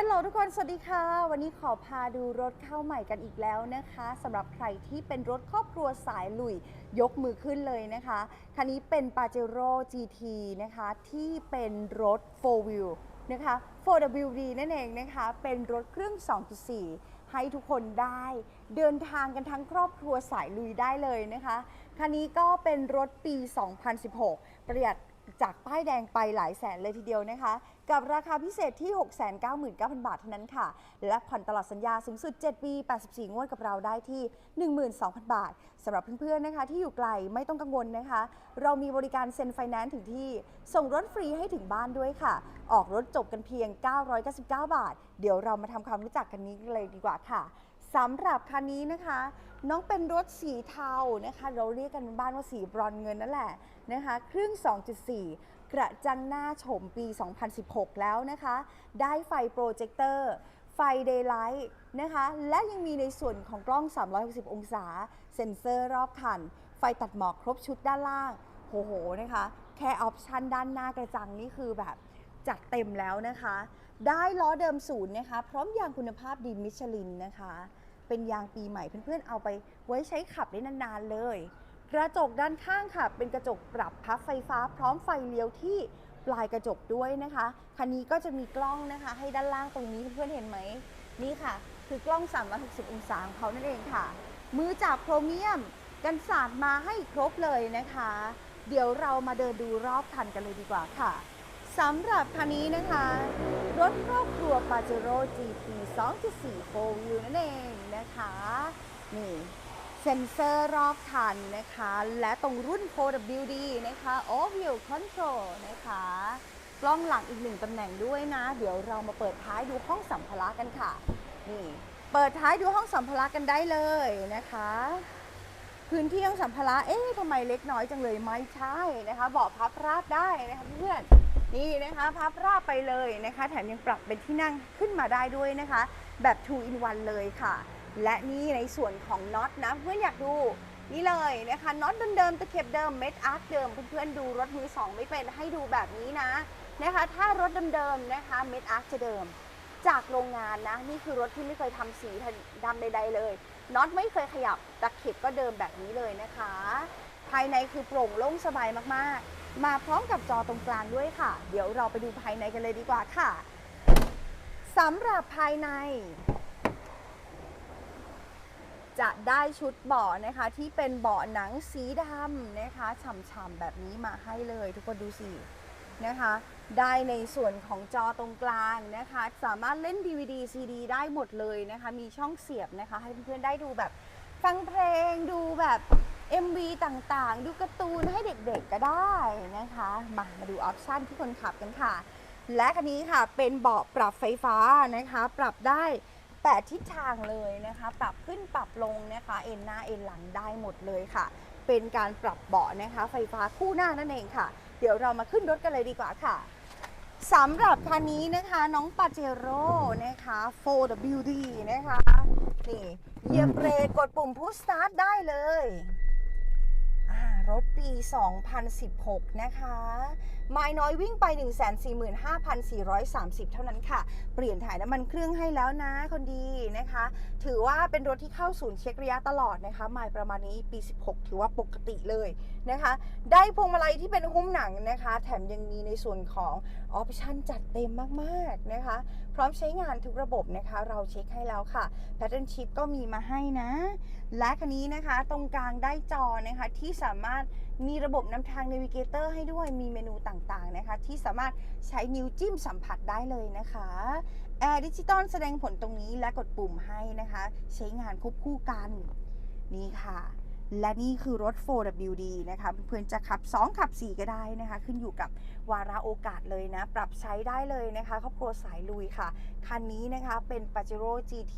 ฮลโหลทุกคน สวัสดีค่ะ วันนี้ขอพาดูรถเข้าใหม่กันอีกแล้วนะคะสำหรับใครที่เป็นรถครอบครัวสายลุยยกมือขึ้นเลยนะคะ คันนี้เป็น Pajero GT นะคะ ที่เป็นรถ 4 wheel นะคะ 4WD นั่นเองนะคะ เป็นรถเครื่อง 2.4 ให้ทุกคนได้เดินทางกันทั้งครอบครัวสายลุยได้เลยนะคะ คันนี้ก็เป็นรถปี 2016 ประหยัด จากป้ายแดงไปหลายแสนเลยทีเดียวนะคะ กับราคาพิเศษที่ 699,000 บาทเท่านั้นค่ะ และผ่อนตลอดสัญญาสูงสุด 7 ปี 84 งวดกับเราได้ที่ 12,000 บาทสำหรับเพื่อนๆนะคะ ที่อยู่ไกลไม่ต้องกังวลนะคะ เรามีบริการเซ็นไฟแนนซ์ถึงที่ ส่งรถฟรีให้ถึงบ้านด้วยค่ะ ออกรถจบกันเพียง 999 บาท เดี๋ยวเรามาทำความรู้จักกันนี้เลยดีกว่าค่ะ สำหรับคันนี้นะคะ น้องเป็นรถสีเทานะคะ เราเรียกกันบ้านว่าสีบรอนเงินนั่นแหละนะคะเครื่อง 2.4 กระจังหน้าโฉมปี 2016 แล้วนะคะ ได้ไฟโปรเจคเตอร์ ไฟเดย์ไลท์นะคะ และยังมีในส่วนของกล้อง 360 องศา เซ็นเซอร์รอบคัน ไฟตัดหมอกครบชุดด้านล่างโหโหนะคะ แค่ออปชันด้านหน้ากระจังนี่คือแบบ จัดเต็มแล้วนะคะ ได้ล้อเดิมศูนย์นะคะ พร้อมยางคุณภาพดีมิชลินนะคะ เป็นยางปีใหม่เพื่อนๆเอาไปไว้ใช้ขับได้นานๆเลย กระจกด้านข้างค่ะ เป็นกระจกปรับพับไฟฟ้า พร้อมไฟเลี้ยวที่ปลายกระจกด้วยนะคะคันนี้ก็จะมีกล้องนะคะ ให้ด้านล่างตรงนี้เพื่อนๆเห็นไหมนี่ค่ะ คือกล้อง 360 องศาของเขานั่นเองค่ะ มือจับโครเมียมกันสาดมาให้ครบเลยนะคะ เดี๋ยวเรามาเดินดูรอบคันกันเลยดีกว่าค่ะ สำหรับคันนี้นะคะ รถครอบครัว Pajero GT 2.4 4 Wheel นั่นเองนะคะ นี่เซ็นเซอร์รอบคันนะคะ และตรงรุ่น 4WD นะคะ All Wheel Control นะคะ กล้องหลังอีกหนึ่งตำแหน่งด้วยนะ เดี๋ยวเรามาเปิดท้ายดูห้องสัมภาระกันค่ะ นี่ เปิดท้ายดูห้องสัมภาระกันได้เลยนะคะ พื้นที่ห้องสัมภาระ เอ๊ะทำไมเล็กน้อยจังเลยไม่ใช่นะคะ เบาะพับราบได้นะคะเพื่อน นี่นะคะพับราบไปเลยนะคะ แถมยังปรับเป็นที่นั่งขึ้นมาได้ด้วยนะคะ แบบ 2 in 1 เลยค่ะ และนี่ในส่วนของน็อตนะเพื่อนอยากดูนี่เลยนะคะน็อตเดิมๆตะเข็บเดิมเม็ดอาร์คเดิมเพื่อนๆดูรถมือสองไม่เป็นให้ดูแบบนี้นะนะคะ ถ้ารถเดิมๆนะคะเม็ดอาร์คจะเดิม จากโรงงานนะนี่คือรถที่ไม่เคยทำสีดำใด ๆ เลยน็อตไม่เคยขยับตะเข็บก็เดิมแบบนี้เลยนะคะ ภายในคือโปร่งโล่งสบายมากๆ มาพร้อมกับจอตรงกลางด้วยค่ะ เดี๋ยวเราไปดูภายในกันเลยดีกว่าค่ะสำหรับภายใน จะได้ชุดเบาะนะคะ ที่เป็นเบาะหนังสีดำนะคะฉ่ำๆแบบนี้มาให้เลยทุกคนดูสินะคะ ได้ในส่วนของจอตรงกลางนะคะ สามารถเล่น DVD CD ได้หมดเลยนะคะ มีช่องเสียบนะคะ ให้เพื่อนๆได้ดูแบบฟังเพลงดูแบบ MV ต่างๆ ดูการ์ตูนให้เด็กๆก็ได้นะคะมามาดูออปชันที่คนขับกันค่ะ และคันนี้ค่ะเป็นเบาะปรับไฟฟ้านะคะ ปรับได้แปดทิศทางเลยนะคะ ปรับขึ้นปรับลงนะคะ เอ็นหน้าเอ็นหลังได้หมดเลยค่ะ เป็นการปรับเบาะนะคะ ไฟฟ้าคู่หน้านั่นเองค่ะ เดี๋ยวเรามาขึ้นรถกันเลยดีกว่าค่ะสำหรับคันนี้นะคะน้องปาเจโร่นะคะ 4WD นะคะ นี่เหยียบเบรกกดปุ่มพุชสตาร์ทได้เลย รถปี 2016 นะคะไม้น้อยวิ่งไป 145,430 เท่านั้นค่ะ เปลี่ยนถ่ายน้ำมันเครื่องให้แล้วนะคนดีนะคะ ถือว่าเป็นรถที่เข้าศูนย์เช็คระยะตลอดนะคะไมล์ประมาณนี้ปี 16 ถือว่าปกติเลยนะคะ ได้พวงมาลัยที่เป็นหุ้มหนังนะคะ แถมยังมีในส่วนของออปชั่นจัดเต็มมากๆนะคะ พร้อมใช้งานทุกระบบนะคะ เราเช็คให้แล้วค่ะ Pattern Chip ก็มีมาให้นะ และคันนี้นะคะตรงกลางได้จอนะคะที่สามารถมีระบบนำทาง Navigator ให้ด้วยมีเมนูต่างๆนะคะ ที่สามารถใช้นิ้วจิ้มสัมผัสได้เลยนะคะแอร์ดิจิตอลแสดงผลตรงนี้และกดปุ่มให้นะคะ ใช้งานควบคู่กัน นี่ค่ะ และนี่คือรถ 4WD นะคะเพื่อนจะขับ 2 ขับ 4 ก็ได้นะคะ ขึ้นอยู่กับวาระโอกาสเลยนะ ปรับใช้ได้เลยนะคะครอบครัวสายลุยค่ะ คันนี้นะคะเป็น Pajero GT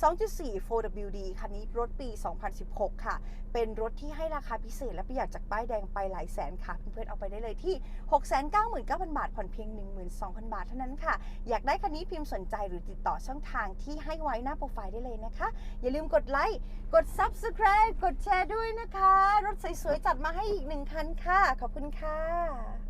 2.4 4WD คันนี้รถปี 2016 ค่ะ เป็นรถที่ให้ราคาพิเศษและประหยัดจากป้ายแดงไปหลายแสนค่ะ เพื่อนๆเอาไปได้เลยที่ 699,000 บาท ผ่อนเพียง 12,000 บาทเท่านั้นค่ะ อยากได้คันนี้พิมพ์สนใจหรือติดต่อช่องทางที่ให้ไว้หน้าโปรไฟล์ได้เลยนะคะ อย่าลืมกดไลค์กด Subscribe กดแชร์ร์ด้วยนะคะ รถสวยๆจัดมาให้อีกหนึ่งคันค่ะ ขอบคุณค่ะ